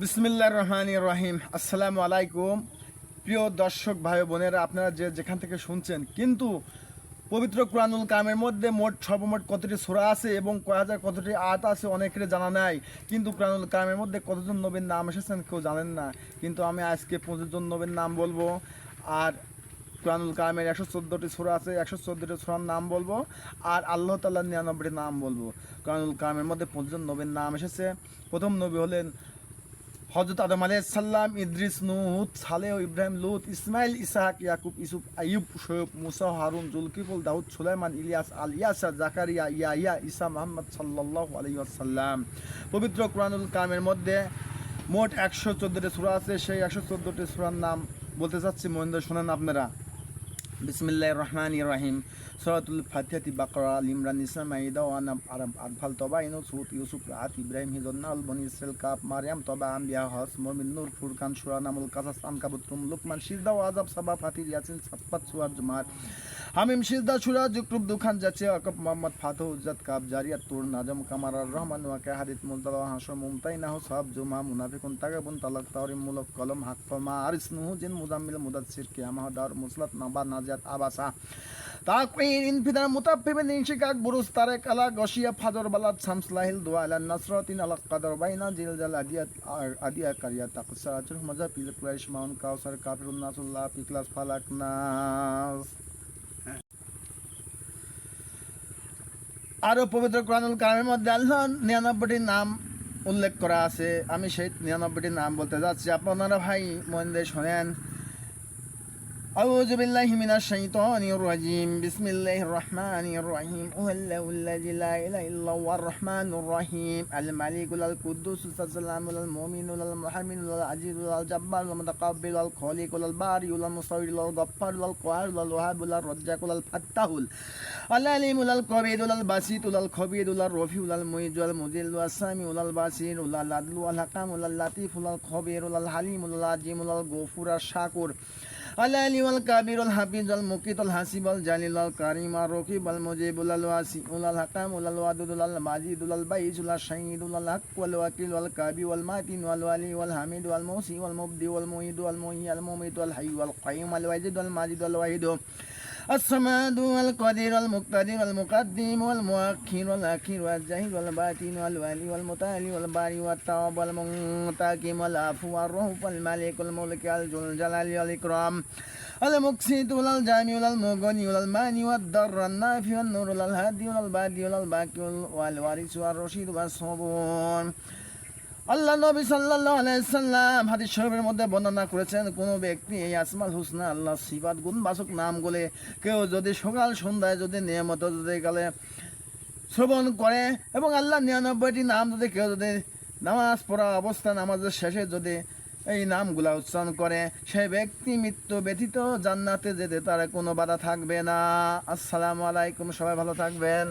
বিসমিল্লা রহমান রহিম। আসসালামু আলাইকুম। প্রিয় দর্শক ভাই বোনেরা, আপনারা যে যেখান থেকে শুনছেন, কিন্তু পবিত্র কোরআনুল কামের মধ্যে মোট সর্বমোট কতটি সোরা আছে এবং কয় হাজার কতটি আয়াত আছে অনেকের জানা নাই, কিন্তু কোরআনুল কামের মধ্যে কতজন নবীর নাম এসেছেন কেউ জানেন না। কিন্তু আমি আজকে পঁচিশজন নবীর নাম বলব, আর কোরআনুল কামের একশো চোদ্দোটি সোরা আছে, একশো চোদ্দোটি সোরার নাম বলব, আর আল্লাহ তাল্লাহ নিরানব্বইটি নাম বলব। কোরআনুল কামের মধ্যে পঁচিশজন নবীর নাম এসেছে। প্রথম নবী হলেন হজরত আদম আলাইসাল্লাম ইদ্রিস, নুত, সালেহ, ইব্রাহিম, লুত, ইসমাইল, ইসাহাক, ইয়াকুব, ইসুফ আয়ুব শোয়েব, মুসা, হারুন, জুলকিফুল, দাউদ, সুলাইমান, ইলিয়াস, আল ইয়াসা জাকারিয়া, ইয়াহিয়া ইসা মোহাম্মদ সাল্লাহ আলাইসাল্লাম পবিত্র কোরআনুল কামের মধ্যে মোট একশো চোদ্দোটি সুরা আছে। সেই একশো চোদ্দোটি সুরার নাম বলতে চাচ্ছি মহেন্দ্র, শোনেন আপনারা। বিসমিল্লাহ রহমান রহিম। সরাতুল ফাতিহাতি বাকরা লিমরান ইসলাম ওয়ান তবা সুত ইউসুফ রাত ইব্রাহিম হিজন্না আল বনি কাপ মারিয়াম, তবা, আম্বিয়া হস মমিন, নূর, ফুরকান সুরা নামুল, কাসাস লুকমান ও আজাব সাবা ফাতির ইয়াসিন সুয়ার, জুমার। হামিম, সিজদা, সুরা, জুকরুব, দুখান যাচ্ছে আকব মোহাম্মদ, ফাতহ, উজ্জাত কাব জারিয়াত তুর নাজম কামার রহমান ওয়াকে হাদিত মুলতালা হাসর মুমতাইনাহ সাব জুমা, মুনাফিকুন, তাগাবুন, তালাক, তাওরিম, মুলক, কলম হাক ফমা আরিস, নুহু, জিন, মুজাম্মিল মুদাচ্ছির কিয়ামাহ দার মুসলাত নাবা নাজাত আবাসা। মুতাফফিবিন ইনশিকাক, বুরুজ, তারেক আলা গশিয়া, ফাজর, বালাদ শামসলাহিল দোয়া আলা নাসরাতিন কাদর, বাইনা আদিয়াত আদিয়া কারিয়া মাজা পিল মাউন কাউসার কাফিরুন নাসুল্লাহ পিকলাস ফালাক, নাস। পবিত্র কোরআনুল কালামের মধ্যে আল্লাহ নিরানব্বইটি নাম উল্লেখ করা আছে। আমি সেই নিরানব্বইটি নাম বলতে যাচ্ছি। আপনারা ভাই মন শোনেন। أعوذ بالله من الشيطان الرجيم بسم الله الرحمن الرحيم هو الله الذي لا إله إلا هو الرحمن الرحيم الملك القدوس السلام المؤمن المحمد العزيز الجبار المتقبل الخالق الباري المصور الغفار القهار الوهاب الرزاق الفتاح العليم القبيد البسيط الخبير الرفيع المعيد المذل السامع البصير العدل الحكم اللطيف الخبير الحليم العظيم الغفور আলাইলিওয়াল কাবিরুল হাফিজুল মুকিতুল হাসিবুল জালিলুল কারিমার রকিবুল মুজিবুল ওয়াসি উলাল হাকাম উলাল ওয়াদুদুল আল মাজিদুল আল বাইজুল শাহিদুল আল হক ওয়াল ওয়াকিল ওয়াল কাবি ওয়াল মাতিন ওয়াল ওয়ালি ওয়াল হামিদ ওয়াল মুসি ওয়াল মুবদি ওয়াল মুইদ ওয়াল মুহি আল মুমিত ওয়াল হাই ওয়াল কাইয়ুম আল ওয়াজিদ ওয়াল মাজিদ ওয়াল ওয়াহিদ الصمد والقدير المقتدر المقدم والمؤخر والأخير والزاهد والباطن والوالي والمتعالي والباري والتواب والمنتقم والعفو والرؤوف والملك الملك الجل الجلال والإكرام المقسط والجامع والمغني والماني والضر النافع والنور والهادي والبادي والباقي والوارث والرشيد والصبور আল্লাহ নবী সাল্লাল্লাহু আলাইহি সাল্লাম হাদিস শরীফের মধ্যে বর্ণনা করেছেন, কোন ব্যক্তি এই আসমাল হুসনা আল্লাহ সিবাত গুণবাচক নাম বলে কেউ যদি সকাল সন্ধ্যায় যদি নিয়মিত যদি গেলে শ্রবণ করে এবং আল্লাহ নিরানব্বইটি নাম যদি কেউ যদি নামাজ পড়া অবস্থা নামাজের শেষে যদি এই নামগুলা উচ্চারণ করে, সে ব্যক্তি মৃত্যু ব্যতীত জান্নাতে যেতে তার কোনো বাধা থাকবে না। আসসালামু আলাইকুম, সবাই ভালো থাকবেন।